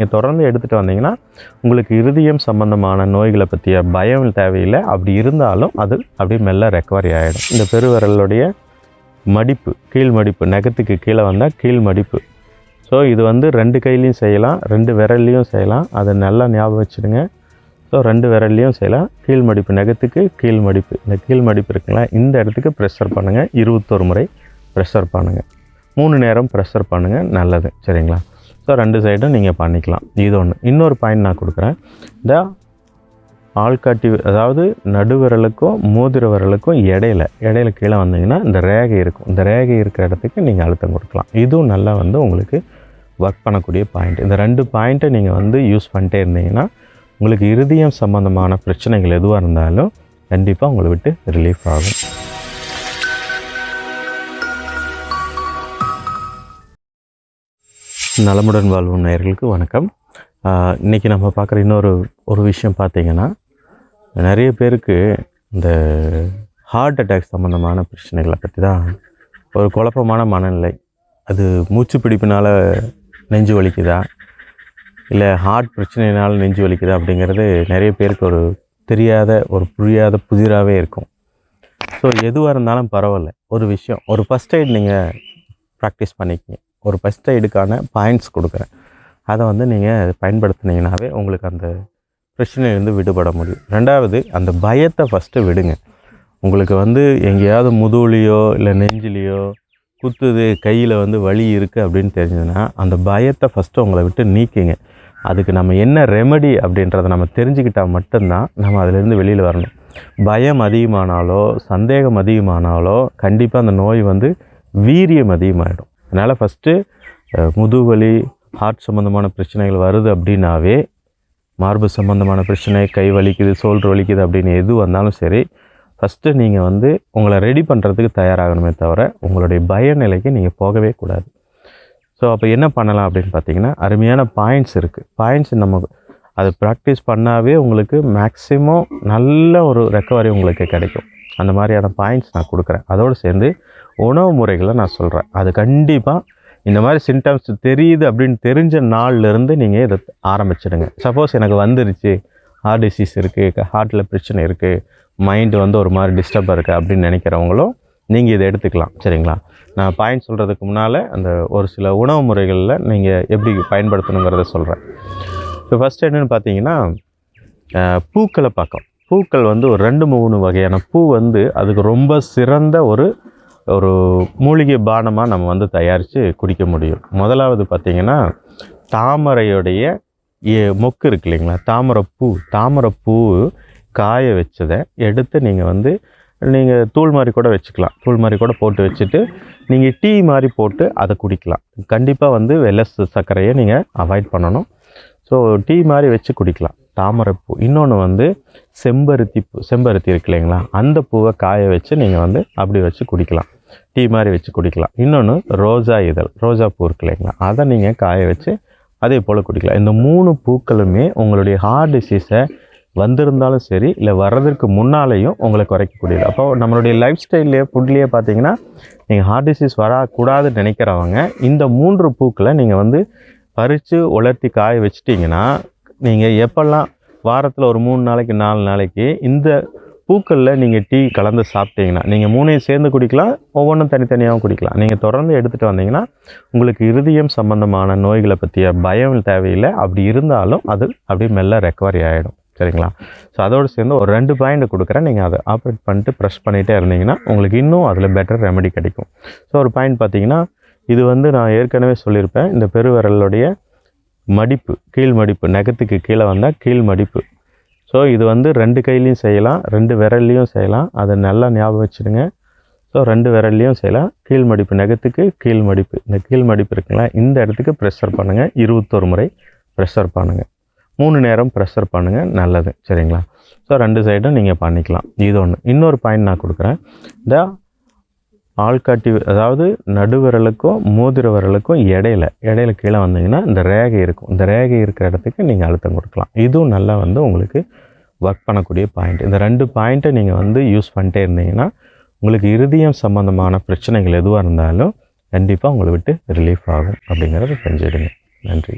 நீங்கள் தொடர்ந்து எடுத்துகிட்டு வந்தீங்கன்னா உங்களுக்கு இருதயம் சம்பந்தமான நோய்களை பற்றிய பயம் தேவையில்லை. அப்படி இருந்தாலும் அது அப்படியே மெல்ல ரெக்கவரி ஆகிடும் இந்த பெருவிரலுடைய மடிப்பு கீழ் மடிப்பு நகத்துக்கு கீழே வந்தால் கீழ் மடிப்பு. ஸோ இது வந்து ரெண்டு கையிலையும் செய்யலாம் ரெண்டு விரல்லையும் செய்யலாம். அதை நல்லா ஞாபகம் வச்சுடுங்க. ஸோ ரெண்டு விரல்லையும் செய்யலாம் கீழ் மடிப்பு நகத்துக்கு கீழ் மடிப்பு. இந்த கீழ் மடிப்பு இருக்குங்களா இந்த இடத்துக்கு ப்ரெஷர் பண்ணுங்கள் இருபத்தொரு முறை ப்ரெஷர் பண்ணுங்கள் மூணு நேரம் ப்ரெஷர் பண்ணுங்கள் நல்லது. சரிங்களா? ஸோ ரெண்டு சைடும் நீங்கள் பண்ணிக்கலாம். இது ஒன்று இன்னொரு பாயிண்ட் நான் கொடுக்குறேன். இந்த ஆள்காட்டி அதாவது நடுவிரலுக்கும் மோதிர விரலுக்கும் இடையில இடையில கீழே வந்தீங்கன்னா இந்த ரேகை இருக்கும். இந்த ரேகை இருக்கிற இடத்துக்கு நீங்கள் அழுத்தம் கொடுக்கலாம். இதுவும் நல்லா வந்து உங்களுக்கு ஒர்க் பண்ணக்கூடிய பாயிண்ட் இந்த ரெண்டு பாயிண்ட்டை நீங்கள் வந்து யூஸ் பண்ணிட்டே இருந்தீங்கன்னா உங்களுக்கு இருதயம் சம்மந்தமான பிரச்சனைகள் எதுவாக இருந்தாலும் கண்டிப்பாக உங்களை விட்டு ரிலீஃப் ஆகும். நலமுடன் வாழ்வும் நேர்களுக்கு வணக்கம். இன்றைக்கி இன்னைக்கு நம்ம பார்க்குற இன்னொரு ஒரு விஷயம் பார்த்தீங்கன்னா நிறைய பேருக்கு இந்த ஹார்ட் அட்டாக் சம்மந்தமான பிரச்சனைகளை பற்றி தான் ஒரு குழப்பமான மனநிலை. அது மூச்சு பிடிப்பினால் நெஞ்சு வலிக்குதா? இல்லை ஹார்ட் பிரச்சனையினால் நெஞ்சு வலிக்குதா அப்படிங்கிறது நிறைய பேருக்கு ஒரு தெரியாத ஒரு புரியாத புதிராகவே இருக்கும். ஸோ எதுவாக இருந்தாலும் பரவாயில்ல. ஒரு விஷயம் ஒரு ஃபஸ்ட் எய்ட் நீங்கள் ப்ராக்டிஸ் பண்ணிக்கிங்க. ஒரு ஃபஸ்ட் எய்டுக்கான பாயிண்ட்ஸ் கொடுக்குறேன். அதை வந்து நீங்கள் பயன்படுத்தினீங்கனாவே உங்களுக்கு அந்த பிரச்சனையிலேருந்து விடுபட முடியும். ரெண்டாவது அந்த பயத்தை ஃபஸ்ட்டு விடுங்க. உங்களுக்கு வந்து எங்கேயாவது முதுகுலேயோ இல்லை நெஞ்சிலையோ குத்துது கையில் வந்து வலி இருக்குது அப்படின்னு தெரிஞ்சதுன்னா அந்த பயத்தை ஃபஸ்ட்டு உங்களை விட்டு நீக்கிங்க. அதுக்கு நம்ம என்ன ரெமெடி அப்படின்றத நம்ம தெரிஞ்சுக்கிட்டால் மட்டும்தான் நம்ம அதிலேருந்து வெளியில் வரணும். பயம் அதிகமானாலோ சந்தேகம் அதிகமானாலோ கண்டிப்பாக அந்த நோய் வந்து வீரியம் அதிகமாகிடும் அதனால் ஃபஸ்ட்டு முதுவலி ஹார்ட் சம்மந்தமான பிரச்சனைகள் வருது அப்படின்னாவே மார்பு சம்மந்தமான பிரச்சனை கை வலிக்குது சோல்ட்ரு வலிக்குது அப்படின்னு எது வந்தாலும் சரி ஃபஸ்ட்டு நீங்கள் வந்து உங்களை ரெடி பண்ணுறதுக்கு தயாராகணுமே தவிர உங்களுடைய பய நிலைக்கு நீங்கள் போகவே கூடாது. ஸோ அப்போ என்ன பண்ணலாம் அப்படின்னு பார்த்தீங்கன்னா அருமையான பாயிண்ட்ஸ் இருக்குது பாயிண்ட்ஸ் நம்ம அதை ப்ராக்டிஸ் பண்ணாவே உங்களுக்கு மேக்ஸிமம் நல்ல ஒரு ரெக்கவரி உங்களுக்கு கிடைக்கும். அந்த மாதிரியான பாயிண்ட்ஸ் நான் கொடுக்குறேன். அதோடு சேர்ந்து உணவு முறைகளை நான் சொல்கிறேன் அது கண்டிப்பாக இந்த மாதிரி சிம்டம்ஸ் தெரியுது அப்படின்னு தெரிஞ்ச நாள்லேருந்து நீங்கள் இதை ஆரம்பிச்சிடுங்க. சப்போஸ் எனக்கு வந்துருச்சு ஹார்ட் டிசீஸ் இருக்குது ஹார்ட்டில் பிரச்சனை இருக்குது மைண்டு வந்து ஒரு மாதிரி டிஸ்டர்பாக இருக்குது அப்படின்னு நினைக்கிறவங்களும் நீங்கள் இதை எடுத்துக்கலாம். சரிங்களா? நான் பாயிண்ட் சொல்கிறதுக்கு முன்னால் அந்த ஒரு சில உணவு முறைகளில் நீங்கள் எப்படி பயன்படுத்தணுங்கிறத சொல்கிறேன் இப்போ ஃபஸ்ட் என்னென்னு பார்த்தீங்கன்னா பூக்களை பார்க்கலாம். பூக்கள் வந்து ஒரு ரெண்டு மூணு வகையான பூ வந்து அதுக்கு ரொம்ப சிறந்த ஒரு ஒரு மூலிகை பானமாக நம்ம வந்து தயாரித்து குடிக்க முடியும். முதலாவது பார்த்தீங்கன்னா தாமரையுடைய மொக்கு இருக்கு இல்லைங்களா? தாமரைப்பூ. தாமரைப்பூ காய வச்சதை எடுத்து நீங்கள் வந்து நீங்கள் தூள் மாதிரி கூட வச்சுக்கலாம். தூள் மாதிரி கூட போட்டு வச்சுட்டு நீங்கள் டீ மாதிரி போட்டு அதை குடிக்கலாம். கண்டிப்பாக வந்து வெள்ளை சர்க்கரையை நீங்கள் அவாய்ட் பண்ணணும். ஸோ டீ மாதிரி வச்சு குடிக்கலாம். தாமரைப்பூ. இன்னொன்று வந்து செம்பருத்தி பூ செம்பருத்தி இருக்கு இல்லைங்களா? அந்த பூவை காய வச்சு நீங்கள் வந்து அப்படி வச்சு குடிக்கலாம். டீ மாதிரி வச்சு குடிக்கலாம். இன்னொன்று ரோஜா இதழ் ரோஜா பூ இருக்கு இல்லைங்களா? அதை நீங்கள் காய வச்சு அதே போல் குடிக்கலாம். இந்த மூணு பூக்களுமே உங்களுடைய ஹார்ட் டிசீஸை வந்திருந்தாலும் சரி இல்லை வர்றதுக்கு முன்னாலேயும் உங்களை குறைக்கக்கூடியது அப்போ நம்மளுடைய லைஃப் ஸ்டைல்லையே ஃபுட்லேயே பார்த்தீங்கன்னா நீங்கள் ஹார்ட் டிசீஸ் வரக்கூடாதுன்னு நினைக்கிறவங்க இந்த மூன்று பூக்களை நீங்கள் வந்து பறித்து உலர்த்தி காய வச்சிட்டிங்கன்னா நீங்கள் எப்போல்லாம் வாரத்தில் ஒரு மூணு நாளைக்கு நாலு நாளைக்கு இந்த பூக்களில் நீங்கள் டீ கலந்து சாப்பிட்டீங்கன்னா நீங்கள் மூணையும் சேர்ந்து குடிக்கலாம் ஒவ்வொன்றும் தனித்தனியாகவும் குடிக்கலாம். நீங்கள் தொடர்ந்து எடுத்துகிட்டு வந்தீங்கன்னா உங்களுக்கு இருதயம் சம்பந்தமான நோய்களை பற்றிய பயம் தேவையில்லை. அப்படி இருந்தாலும் அது அப்படியே மெல்ல ரெக்கவரி ஆகிடும் சரிங்களா? ஸோ அதோடு சேர்ந்து ஒரு ரெண்டு பாயிண்ட் கொடுக்குறேன். நீங்கள் அதை ஆப்ரேட் பண்ணிட்டு ப்ரெஷ் பண்ணிகிட்டே இருந்தீங்கன்னா உங்களுக்கு இன்னும் அதில் பெட்டர் ரெமெடி கிடைக்கும். ஸோ ஒரு பாயிண்ட் பார்த்தீங்கன்னா இது வந்து நான் ஏற்கனவே சொல்லியிருப்பேன். இந்த பெருவிரலுடைய மடிப்பு கீழ் மடிப்பு நகத்துக்கு கீழே வந்தால் கீழ் மடிப்பு. ஸோ இது வந்து ரெண்டு கையிலையும் செய்யலாம் ரெண்டு விரல்லையும் செய்யலாம். அதை நல்லா ஞாபகம் வச்சுடுங்க. ஸோ ரெண்டு விரல்லையும் செய்யலாம் கீழ் மடிப்பு நகத்துக்கு கீழ் மடிப்பு. இந்த கீழ் மடிப்பு இருக்குங்களா இந்த இடத்துக்கு ப்ரெஷர் பண்ணுங்கள் இருபத்தொரு முறை ப்ரெஷர் பண்ணுங்கள் மூணு நேரம் ப்ரெஷர் பண்ணுங்கள் நல்லது சரிங்களா? ஸோ ரெண்டு சைடும் நீங்கள் பண்ணிக்கலாம். இது ஒன்று இன்னொரு பாயிண்ட் நான் கொடுக்குறேன். இந்த ஆள்காட்டி அதாவது நடுவிரலுக்கும் மோதிர விரலுக்கும் இடையில இடையில கீழே வந்தீங்கன்னா இந்த ரேகை இருக்கும். இந்த ரேகை இருக்கிற இடத்துக்கு நீங்கள் அழுத்தம் கொடுக்கலாம். இதுவும் நல்லா வந்து உங்களுக்கு ஒர்க் பண்ணக்கூடிய பாயிண்ட் இந்த ரெண்டு பாயிண்ட்டை நீங்கள் வந்து யூஸ் பண்ணிட்டே இருந்தீங்கன்னா உங்களுக்கு இருதயம் சம்மந்தமான பிரச்சனைகள் எதுவாக இருந்தாலும் கண்டிப்பாக உங்களை விட்டு ரிலீஃப் ஆகும் அப்படிங்கிறத தெரிஞ்சிடுங்க நன்றி.